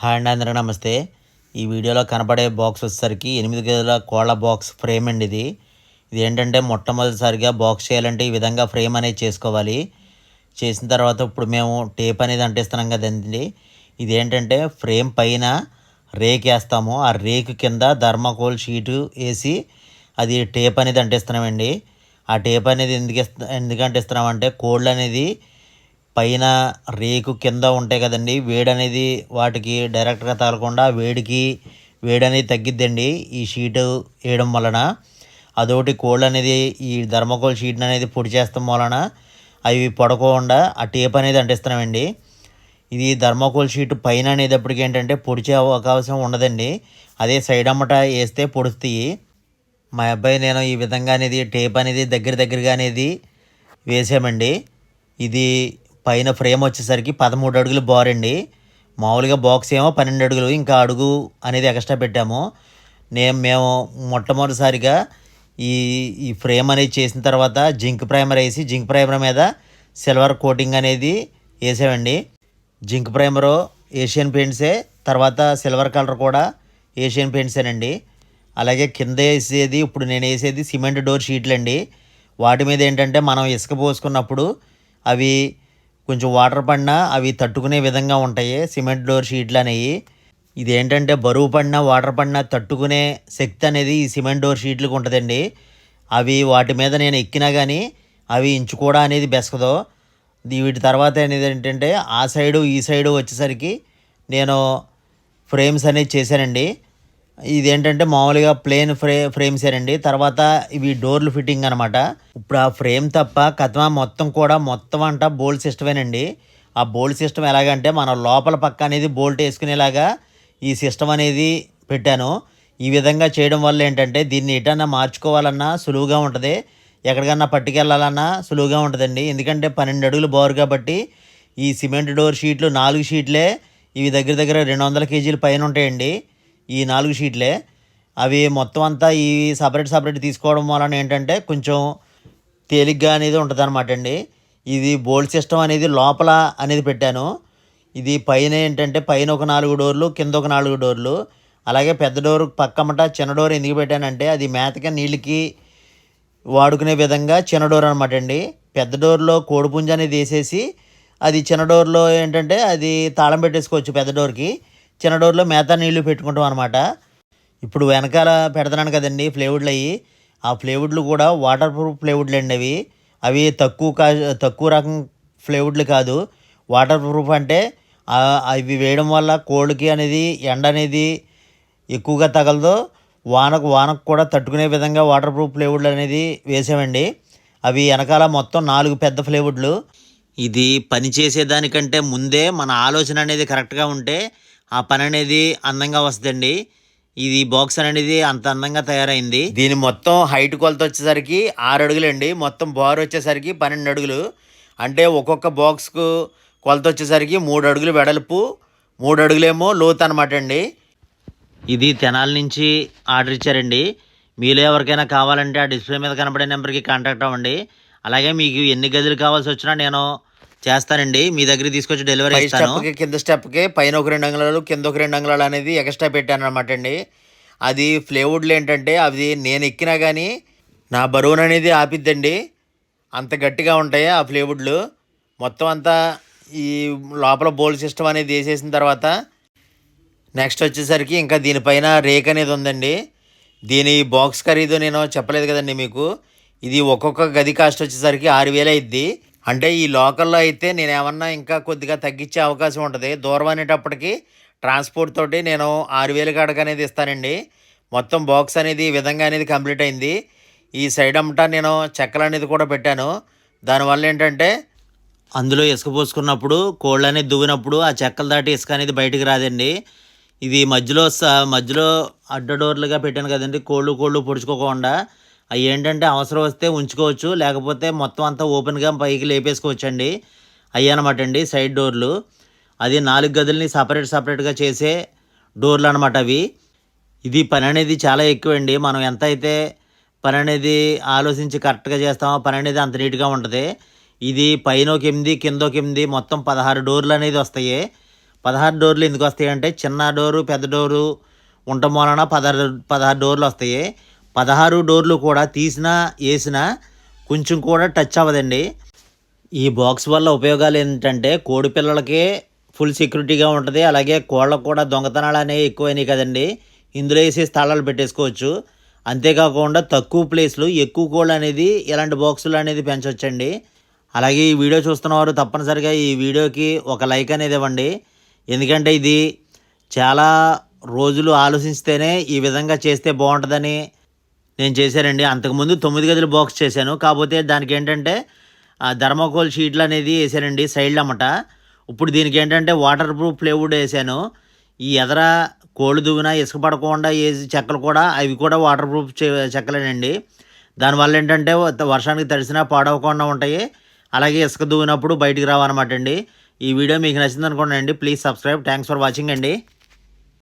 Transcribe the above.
Hi అండి అందరికీ నమస్తే. ఈ వీడియోలో కనపడే బాక్స్ వచ్చేసరికి ఎనిమిది గదుల కోళ్ళ బాక్స్ ఫ్రేమ్ అండి ఇది. ఇది ఏంటంటే మొట్టమొదటిసారిగా బాక్స్ చేయాలంటే ఈ విధంగా ఫ్రేమ్ అనేది చేసుకోవాలి. చేసిన తర్వాత ఇప్పుడు మేము టేప్ అనేది అంటిస్తున్నాం కదండి. ఇది ఏంటంటే ఫ్రేమ్ పైన రేక్ వేస్తాము. ఆ రేకు కింద ధర్మకోల్ షీటు వేసి అది టేప్ అనేది అంటిస్తున్నామండి. ఆ టేప్ అనేది ఎందుకు ఇస్తా ఎందుకు అంటిస్తున్నామంటే కోళ్ళు అనేది పైన రేకు కింద ఉంటాయి కదండి. వేడి అనేది వాటికి డైరెక్ట్గా తగలకుండా వేడికి వేడి అనేది తగ్గిద్దండి ఈ షీటు వేయడం వలన. అదొకటి కోళ్ళు అనేది ఈ ధర్మకోల్ షీట్ అనేది పొడి చేస్తాం వలన అవి పడకుండా ఆ టేప్ అనేది అంటిస్తున్నామండి. ఇది ధర్మకోల్ షీట్ పైన అనేటప్పటికి ఏంటంటే పొడిచే అవకాశం ఉండదండి. అదే సైడ్ అమ్మట వేస్తే పొడుస్తాయి. మా అబ్బాయి నేను ఈ విధంగా అనేది టేప్ అనేది దగ్గర దగ్గరగా అనేది వేసామండి. ఇది పైన ఫ్రేమ్ వచ్చేసరికి పదమూడు అడుగులు బార్ అండి. మామూలుగా బాక్స్ ఏమో పన్నెండు అడుగులు ఇంకా అడుగు అనేది ఎక్స్ట్రా పెట్టాము. నేను మేము మొట్టమొదటిసారిగా ఈ ఈ ఫ్రేమ్ అనేది చేసిన తర్వాత జింక్ ప్రైమర్ వేసి జింక్ ప్రైమర్ మీద సిల్వర్ కోటింగ్ అనేది వేసామండి. జింక్ ప్రైమరు ఏషియన్ పెయింట్సే తర్వాత సిల్వర్ కలర్ కూడా ఏషియన్ పెయింట్సేనండి. అలాగే కింద వేసేది ఇప్పుడు నేను వేసేది సిమెంట్ డోర్ షీట్లు అండి వాటి మీద ఏంటంటే మనం ఇసుక పోసుకున్నప్పుడు అవి కొంచెం వాటర్ పడినా అవి తట్టుకునే విధంగా ఉంటాయి సిమెంట్ డోర్ షీట్లు అనేవి. ఇది ఏంటంటే బరువు పడినా వాటర్ పడినా తట్టుకునే శక్తి అనేది ఈ సిమెంట్ డోర్ షీట్లకు ఉంటుందండి. అవి వాటి మీద నేను ఎక్కినా కానీ అవి ఇంచు కూడా అనేది బెసకదు. వీటి తర్వాత అనేది ఏంటంటే ఆ సైడు ఈ సైడు వచ్చేసరికి నేను ఫ్రేమ్స్ అనేది చేశానండి. ఇదేంటంటే మామూలుగా ప్లేన్ ఫ్రే ఫ్రేమ్సేనండి తర్వాత ఇవి డోర్లు ఫిట్టింగ్ అనమాట ఇప్పుడు ఆ ఫ్రేమ్ తప్ప కథమా మొత్తం కూడా మొత్తం అంట బోల్ట్ సిస్టమేనండి ఆ బోల్ట్ సిస్టమ్ ఎలాగంటే మన లోపల పక్క అనేది బోల్ట్ వేసుకునేలాగా ఈ సిస్టమ్ అనేది పెట్టాను. ఈ విధంగా చేయడం వల్ల ఏంటంటే దీన్ని ఎటన్నా మార్చుకోవాలన్నా సులువుగా ఉంటుంది. ఎక్కడికన్నా పట్టుకెళ్ళాలన్నా సులువుగా ఉంటుందండి. ఎందుకంటే పన్నెండు అడుగులు బోరు కాబట్టి ఈ సిమెంట్ డోర్ షీట్లు నాలుగు షీట్లే ఇవి దగ్గర దగ్గర రెండు వందల కేజీలు పైన ఉంటాయండి. ఈ నాలుగు షీట్లే. అవి మొత్తం అంతా ఈ సపరేట్ సపరేట్ తీసుకోవడం వలన ఏంటంటే కొంచెం తేలిగ్గా అనేది ఉంటుంది అనమాట అండి. ఇది బోల్ట్ సిస్టమ్ అనేది లోపల అనేది పెట్టాను. ఇది పైన ఏంటంటే పైన ఒక నాలుగు డోర్లు కింద ఒక నాలుగు డోర్లు. అలాగే పెద్ద డోర్ పక్కమట చిన్న డోర్ ఎందుకు పెట్టానంటే అది మేతగా నీళ్ళకి వాడుకునే విధంగా చిన్న డోర్ అనమాట అండి. పెద్ద డోర్లో కోడిపుంజ అనేది వేసేసి అది చిన్న డోర్లో ఏంటంటే అది తాళం పెట్టేసుకోవచ్చు పెద్ద డోర్కి. చిన్న డోర్లో మేత నీళ్ళు పెట్టుకుంటాం అనమాట ఇప్పుడు వెనకాల పెడతాను కదండి ప్లేవుడ్లు అవి ఆ ప్లేవుడ్లు కూడా వాటర్ ప్రూఫ్ ప్లేవుడ్లు అండి అవి. అవి తక్కువ కా తక్కువ రకం ప్లేవుడ్లు కాదు. వాటర్ ప్రూఫ్ అంటే అవి వేయడం వల్ల కోళ్ళకి అనేది ఎండ అనేది ఎక్కువగా తగలదు. వానకు వానకు కూడా తట్టుకునే విధంగా వాటర్ ప్రూఫ్ ప్లేవుడ్లు అనేది వేసామండి. అవి వెనకాల మొత్తం నాలుగు పెద్ద ప్లేవుడ్లు. ఇది పని చేసేదానికంటే ముందే మన ఆలోచన అనేది కరెక్ట్గా ఉంటే ఆ పని అనేది అందంగా వస్తుందండి. ఇది బాక్స్ అనేది అంత అందంగా తయారైంది. దీని మొత్తం హైట్ కొలత వచ్చేసరికి ఆరు అడుగులు అండి మొత్తం బార్ వచ్చేసరికి పన్నెండు అడుగులు. అంటే ఒక్కొక్క బాక్స్కు కొలత వచ్చేసరికి మూడు అడుగులు వెడల్పు మూడు అడుగులేమో లోతు అనమాట అండి. ఇది తెనాల నుంచి ఆర్డర్ ఇచ్చారండి. మీలో ఎవరికైనా కావాలంటే ఆ డిస్ప్లే మీద కనబడే నెంబర్కి కాంటాక్ట్ అవ్వండి. అలాగే మీకు ఎన్ని గదులు కావాల్సి వచ్చినా నేను చేస్తానండి. మీ దగ్గర తీసుకొచ్చి డెలివరీ స్టెప్కి కింద స్టెప్కి పైన ఒక రెండు అంగుళాలు కింద ఒక రెండు అంగుళాలు అనేది ఎక్స్ట్రా పెట్టాను అనమాట అండి. అది ఫ్లేవుడ్లు ఏంటంటే అవి నేను ఎక్కినా కానీ నా బరువును అనేది ఆపిద్దండి. అంత గట్టిగా ఉంటాయి ఆ ఫ్లేవుడ్లు మొత్తం అంతా ఈ లోపల బోల్ సిస్టమ్ అనేది వేసేసిన తర్వాత నెక్స్ట్ వచ్చేసరికి ఇంకా దీనిపైన రేక్ అనేది ఉందండి. దీని బాక్స్ ఖరీదు నేను చెప్పలేదు కదండి మీకు. ఇది ఒక్కొక్క గది కాస్ట్ వచ్చేసరికి ఆరు వేలు అయిద్ది. అంటే ఈ లోకల్లో అయితే నేను ఏమన్నా ఇంకా కొద్దిగా తగ్గించే అవకాశం ఉంటుంది. దూరం అనేటప్పటికి ట్రాన్స్పోర్ట్ తోటి నేను ఆరు వేలు కాడకు అనేది ఇస్తానండి. మొత్తం బాక్స్ అనేది ఈ విధంగా అనేది కంప్లీట్ అయింది. ఈ సైడ్ అమ్మటా నేను చెక్కలు అనేది కూడా పెట్టాను. దానివల్ల ఏంటంటే అందులో ఇసుక పోసుకున్నప్పుడు కోళ్ళు అనేది దువ్వినప్పుడు ఆ చెక్కలు దాటి ఇసుక అనేది బయటికి రాదండి. ఇది మధ్యలో స- మధ్యలో అడ్డ డోర్లుగా పెట్టాను కదండి. కోళ్ళు కోళ్ళు పొడుచుకోకుండా అవి ఏంటంటే అవసరం వస్తే ఉంచుకోవచ్చు లేకపోతే మొత్తం అంతా ఓపెన్గా పైకి లేపేసుకోవచ్చు అండి అవి అనమాట అండి సైడ్ డోర్లు. అది నాలుగు గదుల్ని సపరేట్ సపరేట్గా చేసే డోర్లు అనమాట అవి. ఇది పని అనేది చాలా ఎక్కువ అండి మనం ఎంత అయితే పని అనేది ఆలోచించి కరెక్ట్గా చేస్తామో పని అనేది అంత నీట్గా ఉంటుంది. ఇది పైన ఒక ఎనిమిది కింద ఒక ఎనిమిది మొత్తం పదహారు డోర్లు అనేది వస్తాయి. పదహారు డోర్లు ఎందుకు వస్తాయి అంటే చిన్న డోరు పెద్ద డోరు ఉండటం వలన పదహారు పదహారు డోర్లు వస్తాయి. పదహారు డోర్లు కూడా తీసినా వేసినా కొంచెం కూడా టచ్ అవ్వదండి. ఈ బాక్స్ వల్ల ఉపయోగాలు ఏంటంటే కోడి పిల్లలకి ఫుల్ సెక్యూరిటీగా ఉంటుంది. అలాగే కోళ్ళకు కూడా దొంగతనాలు అనేవి ఎక్కువైనాయి కదండి. ఇందులో వేసి స్థలాలు పెట్టేసుకోవచ్చు. అంతేకాకుండా తక్కువ ప్లేస్లు ఎక్కువ కోళ్ళు అనేది ఇలాంటి బాక్సులు అనేది పెంచవచ్చండి అలాగే ఈ వీడియో చూస్తున్నవారు తప్పనిసరిగా ఈ వీడియోకి ఒక లైక్ అనేది ఇవ్వండి. ఎందుకంటే ఇది చాలా రోజులు ఆలోచిస్తేనే ఈ విధంగా చేస్తే బాగుంటుందని నేను చేశానండి. అంతకుముందు తొమ్మిది గదుల బాక్స్ చేశాను. కాకపోతే దానికి ఏంటంటే ఆ ధర్మకోల్ షీట్లు అనేది వేసానండి సైడ్లు అమ్మట ఇప్పుడు దీనికి ఏంటంటే వాటర్ ప్రూఫ్ ప్లేవుడ్ వేసాను ఈ ఎదర కోళ్ళు దువ్విన ఇసుక పడకుండా వేసి చెక్కలు కూడా అవి కూడా వాటర్ ప్రూఫ్ చె- చెక్కలేనండి. దానివల్ల ఏంటంటే వర్షానికి తడిసినా పాడవకుండా ఉంటాయి. అలాగే ఇసుక దువ్వినప్పుడు బయటికి రావన్నమాట అండి ఈ వీడియో మీకు నచ్చింది అనుకోండి please subscribe thanks for watching అండి.